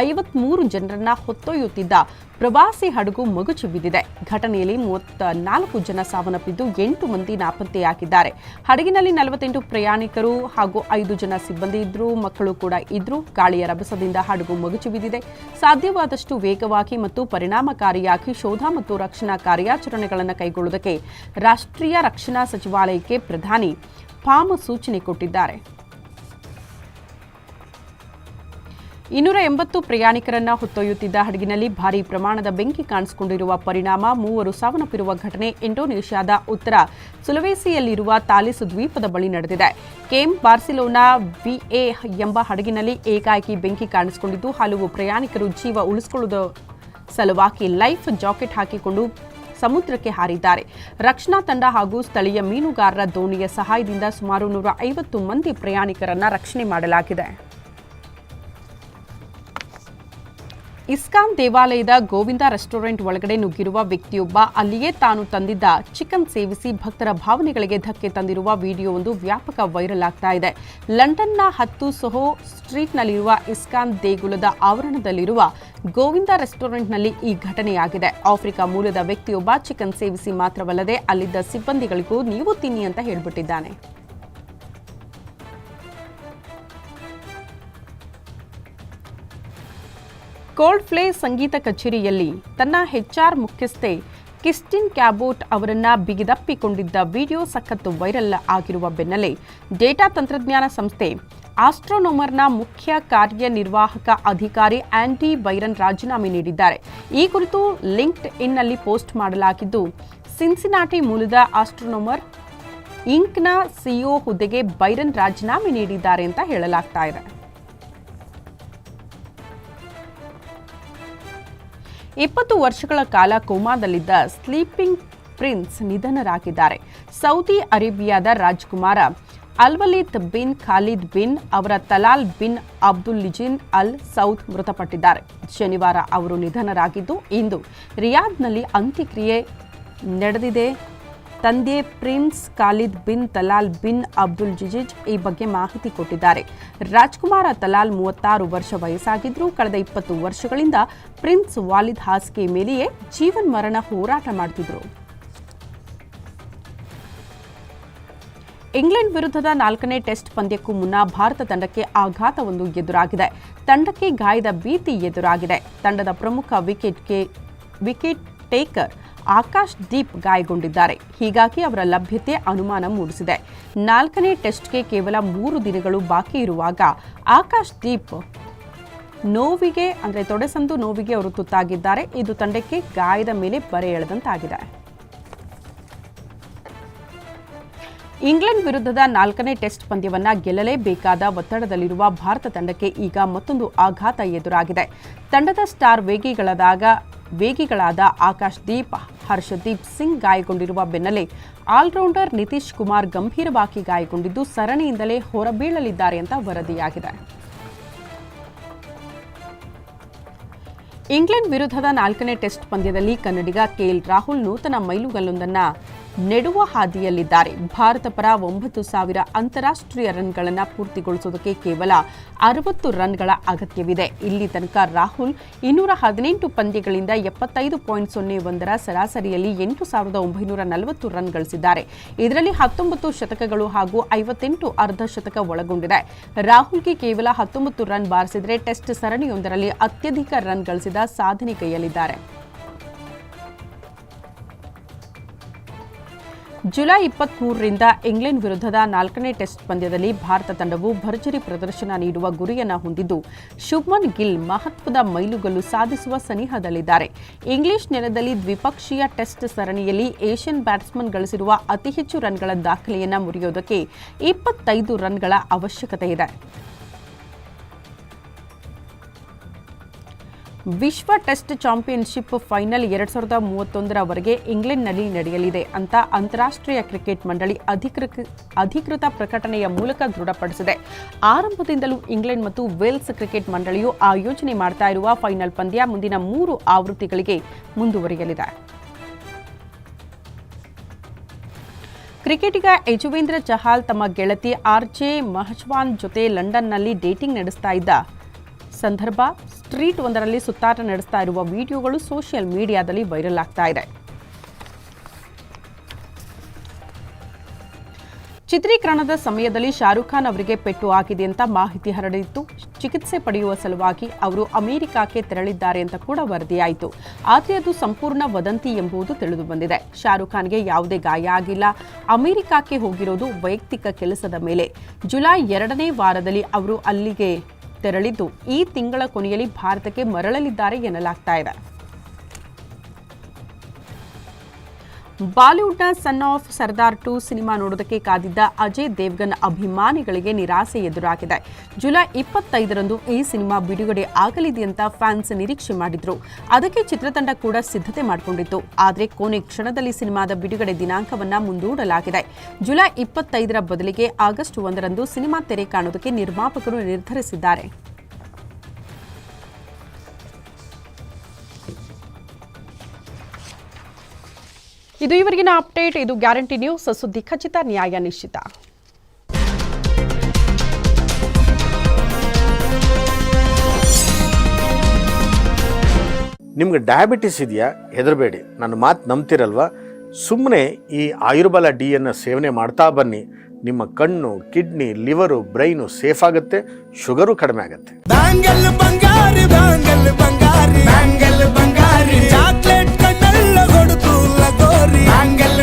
ಐವತ್ಮೂರು ಜನರನ್ನ ಹೊತ್ತೊಯ್ಯುತ್ತಿದ್ದ ಪ್ರವಾಸಿ ಹಡಗು ಮಗುಚಿ ಬಿದ್ದಿದೆ. ಘಟನೆಯಲ್ಲಿ ಮೂವತ್ತ ನಾಲ್ಕು ಜನ ಸಾವನ್ನಪ್ಪಿದ್ದು ಎಂಟು ಮಂದಿ ನಾಪತ್ತೆಯಾಗಿದ್ದಾರೆ. ಹಡಗಿನಲ್ಲಿ ನಲವತ್ತೆಂಟು ಪ್ರಯಾಣಿಕರು ಹಾಗೂ ಐದು ಜನ ಸಿಬ್ಬಂದಿ ಇದ್ರು ಮಕ್ಕಳು ಕೂಡ ಇದ್ರು ಗಾಳಿಯ ರಭಸದಿಂದ ಹಡಗು ಮಗುಚಿ ಬಿದ್ದಿದೆ. ಸಾಧ್ಯವಾದಷ್ಟು ವೇಗವಾಗಿ ಮತ್ತು ಪರಿಣಾಮಕಾರಿಯಾಗಿ ಶೋಧ ಮತ್ತು ರಕ್ಷಣಾ ಕಾರ್ಯಾಚರಣೆಗಳನ್ನು ಕೈಗೊಳ್ಳುವುದಕ್ಕೆ ರಾಷ್ಟ್ರೀಯ ರಕ್ಷಣಾ ಸಚಿವಾಲಯಕ್ಕೆ ಪ್ರಧಾನಿ ಫಾಮ್ ಸೂಚನೆ ಕೊಟ್ಟಿದ್ದಾರೆ. ಇನ್ನೂರ ಎಂಬತ್ತು ಪ್ರಯಾಣಿಕರನ್ನ ಹೊತ್ತೊಯ್ಯುತ್ತಿದ್ದ ಹಡಗಿನಲ್ಲಿ ಭಾರೀ ಪ್ರಮಾಣದ ಬೆಂಕಿ ಕಾಣಿಸಿಕೊಂಡಿರುವ ಪರಿಣಾಮ ಮೂವರು ಸಾವನ್ನಪ್ಪಿರುವ ಘಟನೆ ಇಂಡೋನೇಷ್ಯಾದ ಉತ್ತರ ಸುಲವೇಸಿಯಲ್ಲಿರುವ ತಾಲಿಸ್ ದ್ವೀಪದ ಬಳಿ ನಡೆದಿದೆ. ಕೇಮ್ ಬಾರ್ಸಿಲೋನಾ ವಿಎ ಎಂಬ ಹಡಗಿನಲ್ಲಿ ಏಕಾಏಕಿ ಬೆಂಕಿ ಕಾಣಿಸಿಕೊಂಡಿದ್ದು, ಹಲವು ಪ್ರಯಾಣಿಕರು ಜೀವ ಉಳಿಸಿಕೊಳ್ಳುವ ಸಲುವಾಗಿ ಲೈಫ್ ಜಾಕೆಟ್ ಹಾಕಿಕೊಂಡು ಸಮುದ್ರಕ್ಕೆ ಹಾರಿದ್ದಾರೆ. ರಕ್ಷಣಾ ತಂಡ ಹಾಗೂ ಸ್ಥಳೀಯ ಮೀನುಗಾರರ ದೋಣಿಯ ಸಹಾಯದಿಂದ ಸುಮಾರು ನೂರ ಐವತ್ತು ಮಂದಿ ಪ್ರಯಾಣಿಕರನ್ನ ರಕ್ಷಣೆ ಮಾಡಲಾಗಿದೆ. ಇಸ್ಕಾನ್ ದೇವಾಲಯದ ಗೋವಿಂದ ರೆಸ್ಟೋರೆಂಟ್ ಒಳಗಡೆ ನುಗ್ಗಿರುವ ವ್ಯಕ್ತಿಯೊಬ್ಬ, ಅಲ್ಲಿಯೇ ತಾನು ತಂದಿದ್ದ ಚಿಕನ್ ಸೇವಿಸಿ ಭಕ್ತರ ಭಾವನೆಗಳಿಗೆ ಧಕ್ಕೆ ತಂದಿರುವ ವಿಡಿಯೋವೊಂದು ವ್ಯಾಪಕ ವೈರಲ್ ಆಗ್ತಾ ಇದೆ. ಲಂಡನ್ನ ಹತ್ತು ಸೊಹೋ ಸ್ಟ್ರೀಟ್ನಲ್ಲಿರುವ ಇಸ್ಕಾನ್ ದೇಗುಲದ ಆವರಣದಲ್ಲಿರುವ ಗೋವಿಂದ ರೆಸ್ಟೋರೆಂಟ್ನಲ್ಲಿ ಈ ಘಟನೆಯಾಗಿದೆ. ಆಫ್ರಿಕಾ ಮೂಲದ ವ್ಯಕ್ತಿಯೊಬ್ಬ ಚಿಕನ್ ಸೇವಿಸಿ ಮಾತ್ರವಲ್ಲದೆ ಅಲ್ಲಿದ್ದ ಸಿಬ್ಬಂದಿಗಳಿಗೂ ನೀವು ತಿನ್ನಿ ಅಂತ ಹೇಳ್ಬಿಟ್ಟಿದ್ದಾನೆ. ಕೋಲ್ಡ್ ಫ್ಲೇ ಸಂಗೀತ ಕಚೇರಿಯಲ್ಲಿ ತನ್ನ ಹೆಚ್ಆರ್ ಮುಖ್ಯಸ್ಥೆ ಕಿಸ್ಟಿನ್ ಕ್ಯಾಬೋಟ್ ಅವರನ್ನ ಬಿಗಿದಪ್ಪಿಕೊಂಡಿದ್ದ ವಿಡಿಯೋ ಸಖತ್ತು ವೈರಲ್ ಆಗಿರುವ ಬೆನ್ನಲ್ಲೇ ಡೇಟಾ ತಂತ್ರಜ್ಞಾನ ಸಂಸ್ಥೆ ಆಸ್ಟ್ರೋನೋಮರ್ನ ಮುಖ್ಯ ಕಾರ್ಯನಿರ್ವಾಹಕ ಅಧಿಕಾರಿ ಆಂಟಿ ಬೈರನ್ ರಾಜೀನಾಮೆ ನೀಡಿದ್ದಾರೆ. ಈ ಕುರಿತು ಲಿಂಕ್ಡ್ ಇನ್ನಲ್ಲಿ ಪೋಸ್ಟ್ ಮಾಡಲಾಗಿದ್ದು, ಸಿನ್ಸಿನಾಟಿ ಮೂಲದ ಆಸ್ಟ್ರೋನೋಮರ್ ಇಂಕ್ನ ಸಿಇಒ ಹುದ್ದೆಗೆ ಬೈರನ್ ರಾಜೀನಾಮೆ ನೀಡಿದ್ದಾರೆ ಅಂತ ಹೇಳಲಾಗ್ತಾ ಇದೆ. ಇಪ್ಪತ್ತು ವರ್ಷಗಳ ಕಾಲ ಕೋಮಾದಲ್ಲಿದ್ದ ಸ್ಲೀಪಿಂಗ್ ಪ್ರಿನ್ಸ್ ನಿಧನರಾಗಿದ್ದಾರೆ. ಸೌದಿ ಅರೇಬಿಯಾದ ರಾಜ್ಕುಮಾರ ಅಲ್ವಲಿತ್ ಬಿನ್ ಖಾಲಿದ್ ಬಿನ್ ಅವರ Talal bin Abdul ಲಿಜಿನ್ Al Saud ಮೃತಪಟ್ಟಿದ್ದಾರೆ. ಶನಿವಾರ ಅವರು ನಿಧನರಾಗಿದ್ದು ಇಂದು ರಿಯಾದ್ನಲ್ಲಿ ಅಂತ್ಯಕ್ರಿಯೆ ನಡೆದಿದೆ. ತಂದೆ prince Khalid bin Talal bin Abdul ಜಿಜಿಜ್ ಈ ಬಗ್ಗೆ ಮಾಹಿತಿ ಕೊಟ್ಟಿದ್ದಾರೆ. ರಾಜ್ಕುಮಾರ ತಲಾಲ್ ಮೂವತ್ತಾರು ವರ್ಷ ವಯಸ್ಸಾಗಿದ್ದರೂ ಕಳೆದ ಇಪ್ಪತ್ತು ವರ್ಷಗಳಿಂದ ಪ್ರಿನ್ಸ್ ವಾಲಿದ್ ಹಾಸಿಗೆ ಮೇಲೆಯೇ ಜೀವನ್ ಮರಣ ಹೋರಾಟ ಮಾಡ್ತಿದ್ರು. ಇಂಗ್ಲೆಂಡ್ ವಿರುದ್ಧದ ನಾಲ್ಕನೇ ಟೆಸ್ಟ್ ಪಂದ್ಯಕ್ಕೂ ಮುನ್ನ ಭಾರತ ತಂಡಕ್ಕೆ ಆಘಾತವೊಂದು ಎದುರಾಗಿದೆ. ತಂಡಕ್ಕೆ ಗಾಯದ ಭೀತಿ ಎದುರಾಗಿದೆ. ತಂಡದ ಪ್ರಮುಖ ವಿಕೆಟ್ಗೆ, ವಿಕೆಟ್ ಟೇಕರ್ ಆಕಾಶ್ ದೀಪ್ ಗಾಯಗೊಂಡಿದ್ದಾರೆ. ಹೀಗಾಗಿ ಅವರ ಲಭ್ಯತೆ ಅನುಮಾನ ಮೂಡಿಸಿದೆ. ನಾಲ್ಕನೇ ಟೆಸ್ಟ್ಗೆ ಕೇವಲ ಮೂರು ದಿನಗಳು ಬಾಕಿ ಇರುವಾಗ ಆಕಾಶ್ ದೀಪ್ ನೋವಿಗೆ, ಅಂದರೆ ತೊಡೆಸಂದು ನೋವಿಗೆ ಅವರು ತುತ್ತಾಗಿದ್ದಾರೆ ಇದು ತಂಡಕ್ಕೆ ಗಾಯದ ಮೇಲೆ ಬರೆ ಎಳೆದಂತಾಗಿದೆ. ಇಂಗ್ಲೆಂಡ್ ವಿರುದ್ಧದ ನಾಲ್ಕನೇ ಟೆಸ್ಟ್ ಪಂದ್ಯವನ್ನು ಗೆಲ್ಲಲೇಬೇಕಾದ ಒತ್ತಡದಲ್ಲಿರುವ ಭಾರತ ತಂಡಕ್ಕೆ ಈಗ ಮತ್ತೊಂದು ಆಘಾತ ಎದುರಾಗಿದೆ. ತಂಡದ ಸ್ಟಾರ್ ವೇಗಿಗಳಾದಾಗ ವೇಗಿಗಳಾದ ಆಕಾಶ್ ದೀಪ್, ಹರ್ಷದೀಪ್ ಸಿಂಗ್ ಗಾಯಗೊಂಡಿರುವ ಬೆನ್ನಲ್ಲೇ ಆಲ್ರೌಂಡರ್ ನಿತೀಶ್ ಕುಮಾರ್ ಗಂಭೀರವಾಗಿ ಗಾಯಗೊಂಡಿದ್ದು ಸರಣಿಯಿಂದಲೇ ಹೊರಬೀಳಲಿದ್ದಾರೆ ಅಂತ ವರದಿಯಾಗಿದೆ. ಇಂಗ್ಲೆಂಡ್ ವಿರುದ್ಧದ ನಾಲ್ಕನೇ ಟೆಸ್ಟ್ ಪಂದ್ಯದಲ್ಲಿ ಕನ್ನಡಿಗ ಕೆಎಲ್ ರಾಹುಲ್ ನೂತನ ಮೈಲುಗಲ್ಲೊಂದನ್ನ ನೆಡುವ ಹಾದಿಯಲ್ಲಿದ್ದಾರೆ. ಭಾರತ ಪರ ಒಂಬತ್ತು ಸಾವಿರ ಅಂತಾರಾಷ್ಟ್ರೀಯ ರನ್ಗಳನ್ನು ಪೂರ್ತಿಗೊಳಿಸುವುದಕ್ಕೆ ಕೇವಲ ಅರವತ್ತು ರನ್ಗಳ ಅಗತ್ಯವಿದೆ. ಇಲ್ಲಿ ತನಕ ರಾಹುಲ್ ಇನ್ನೂರ ಹದಿನೆಂಟು ಪಂದ್ಯಗಳಿಂದ ಎಪ್ಪತ್ತೈದು ಪಾಯಿಂಟ್ ಸೊನ್ನೆ ಒಂದರ ಸರಾಸರಿಯಲ್ಲಿ ಎಂಟು ಸಾವಿರದ ಒಂಬೈನೂರ ನಲವತ್ತು ರನ್ ಗಳಿಸಿದ್ದಾರೆ. ಇದರಲ್ಲಿ ಹತ್ತೊಂಬತ್ತು ಶತಕಗಳು ಹಾಗೂ ಐವತ್ತೆಂಟು ಅರ್ಧ ಶತಕ ಒಳಗೊಂಡಿದೆ. ರಾಹುಲ್ಗೆ ಕೇವಲ ಹತ್ತೊಂಬತ್ತು ರನ್ ಬಾರಿಸಿದರೆ ಟೆಸ್ಟ್ ಸರಣಿಯೊಂದರಲ್ಲಿ ಅತ್ಯಧಿಕ ರನ್ ಗಳಿಸಿದ ಸಾಧನೆ ಕೈಯಲ್ಲಿದ್ದಾರೆ. ಜುಲೈ ಇಪ್ಪತ್ಮೂರರಿಂದ ಇಂಗ್ಲೆಂಡ್ ವಿರುದ್ಧದ ನಾಲ್ಕನೇ ಟೆಸ್ಟ್ ಪಂದ್ಯದಲ್ಲಿ ಭಾರತ ತಂಡವು ಭರ್ಜರಿ ಪ್ರದರ್ಶನ ನೀಡುವ ಗುರಿಯನ್ನು ಹೊಂದಿದ್ದು, ಶುಭ್ಮನ್ ಗಿಲ್ ಮಹತ್ವದ ಮೈಲುಗಲ್ಲು ಸಾಧಿಸುವ ಸನಿಹದಲ್ಲಿದ್ದಾರೆ. ಇಂಗ್ಲಿಷ್ ನೆಲದಲ್ಲಿ ದ್ವಿಪಕ್ಷೀಯ ಟೆಸ್ಟ್ ಸರಣಿಯಲ್ಲಿ ಏಷ್ಯನ್ ಬ್ಯಾಟ್ಸ್ಮನ್ ಗಳಿಸಿರುವ ಅತಿ ಹೆಚ್ಚು ರನ್ಗಳ ದಾಖಲೆಯನ್ನು ಮುರಿಯೋದಕ್ಕೆ ಇಪ್ಪತ್ತೈದು ರನ್ಗಳ ಅವಶ್ಯಕತೆ ಇದೆ. ವಿಶ್ವ ಟೆಸ್ಟ್ ಚಾಂಪಿಯನ್ಶಿಪ್ ಫೈನಲ್ ಎರಡು ಸಾವಿರದ ಮೂವತ್ತೊಂದರವರೆಗೆ ಇಂಗ್ಲೆಂಡ್ನಲ್ಲಿ ನಡೆಯಲಿದೆ ಅಂತ ಅಂತಾರಾಷ್ಟ್ರೀಯ ಕ್ರಿಕೆಟ್ ಮಂಡಳಿ ಅಧಿಕೃತ ಅಧಿಕೃತ ಪ್ರಕಟಣೆಯ ಮೂಲಕ ದೃಢಪಡಿಸಿದೆ. ಆರಂಭದಿಂದಲೂ ಇಂಗ್ಲೆಂಡ್ ಮತ್ತು ವೇಲ್ಸ್ ಕ್ರಿಕೆಟ್ ಮಂಡಳಿಯು ಆಯೋಜನೆ ಮಾಡ್ತಾ ಇರುವ ಫೈನಲ್ ಪಂದ್ಯ ಮುಂದಿನ ಮೂರು ಆವೃತ್ತಿಗಳಿಗೆ ಮುಂದುವರಿಯಲಿದೆ. ಕ್ರಿಕೆಟಿಗ ಯಜುವೇಂದ್ರ ಚಹಾಲ್ ತಮ್ಮ ಗೆಳತಿ ಆರ್ಜೆ ಮಹಜ್ವಾನ್ ಜೊತೆ ಲಂಡನ್ನಲ್ಲಿ ಡೇಟಿಂಗ್ ನಡೆಸ್ತಾ ಇದ್ದ ಸಂದರ್ಭ ಸ್ಟ್ರೀಟ್ ಒಂದರಲ್ಲಿ ಸುತ್ತಾಟ ನಡೆಸ್ತಾ ಇರುವ ವಿಡಿಯೋಗಳು ಸೋಷಿಯಲ್ ಮೀಡಿಯಾದಲ್ಲಿ ವೈರಲ್ ಆಗ್ತಾ ಇದೆ. ಚಿತ್ರೀಕರಣದ ಸಮಯದಲ್ಲಿ ಶಾರುಖ್ ಖಾನ್ ಅವರಿಗೆ ಪೆಟ್ಟು ಆಗಿದೆ ಅಂತ ಮಾಹಿತಿ ಹರಡಿತ್ತು. ಚಿಕಿತ್ಸೆ ಪಡೆಯುವ ಸಲುವಾಗಿ ಅವರು ಅಮೆರಿಕಕ್ಕೆ ತೆರಳಿದ್ದಾರೆ ಅಂತ ಕೂಡ ವರದಿಯಾಯಿತು. ಆದರೆ ಅದು ಸಂಪೂರ್ಣ ವದಂತಿ ಎಂಬುದು ತಿಳಿದು ಬಂದಿದೆ ಶಾರುಖ್ ಖಾನ್ಗೆ ಯಾವುದೇ ಗಾಯ ಆಗಿಲ್ಲ. ಅಮೆರಿಕಕ್ಕೆ ಹೋಗಿರೋದು ವೈಯಕ್ತಿಕ ಕೆಲಸದ ಮೇಲೆ. ಜುಲೈ ಎರಡನೇ ವಾರದಲ್ಲಿ ಅವರು ಅಲ್ಲಿಗೆ ತೆರಳಿದ್ದು. ಈ ತಿಂಗಳ ಕೊನೆಯಲ್ಲಿ ಭಾರತಕ್ಕೆ ಮರಳಲಿದ್ದಾರೆ ಎನ್ನಲಾಗ್ತಾ ಇದೆ. ಬಾಲಿವುಡ್ನ son of Sardaar two cinema ನೋಡೋದಕ್ಕೆ ಕಾದಿದ್ದ ಅಜಯ್ ದೇವ್ಗನ್ ಅಭಿಮಾನಿಗಳಿಗೆ ನಿರಾಸೆ ಎದುರಾಗಿದೆ. ಜುಲೈ ಇಪ್ಪತ್ತೈದರಂದು ಈ ಸಿನಿಮಾ ಬಿಡುಗಡೆ ಆಗಲಿದೆ ಅಂತ ಫ್ಯಾನ್ಸ್ ನಿರೀಕ್ಷೆ ಮಾಡಿದ್ರು. ಅದಕ್ಕೆ ಚಿತ್ರತಂಡ ಕೂಡ ಸಿದ್ಧತೆ ಮಾಡಿಕೊಂಡಿತ್ತು. ಆದರೆ ಕೊನೆ ಕ್ಷಣದಲ್ಲಿ ಸಿನಿಮಾದ ಬಿಡುಗಡೆ ದಿನಾಂಕವನ್ನ ಮುಂದೂಡಲಾಗಿದೆ. ಜುಲೈ ಇಪ್ಪತ್ತೈದರ ಬದಲಿಗೆ ಆಗಸ್ಟ್ ಒಂದರಂದು ಸಿನಿಮಾ ತೆರೆ ಕಾಣೋದಕ್ಕೆ ನಿರ್ಮಾಪಕರು ನಿರ್ಧರಿಸಿದ್ದಾರೆ. ಇದು ಇವರಿಗಿನ ಅಪ್ಡೇಟ್ ಇದು ಗ್ಯಾರಂಟಿ ನ್ಯೂಸ್. ಸುದ್ದಿ ಖಚಿತ ನ್ಯಾಯ ನಿಶ್ಚಿತ. ನಿಮ್ಗೆ ಡಯಾಬಿಟಿಸ್ ಇದೆಯಾ? ಹೆದರಬೇಡಿ. ನನ್ನ ಮಾತು ನಂಬ್ತಿರಲ್ವಾ? ಸುಮ್ಮನೆ ಈ ಆಯುರ್ಬಲ ಡಿಯನ್ನು ಸೇವನೆ ಮಾಡ್ತಾ ಬನ್ನಿ. ನಿಮ್ಮ ಕಣ್ಣು ಕಿಡ್ನಿ ಲಿವರು ಬ್ರೈನು ಸೇಫ್ ಆಗುತ್ತೆ ಶುಗರು ಕಡಿಮೆ ಆಗುತ್ತೆ. நாங்கள்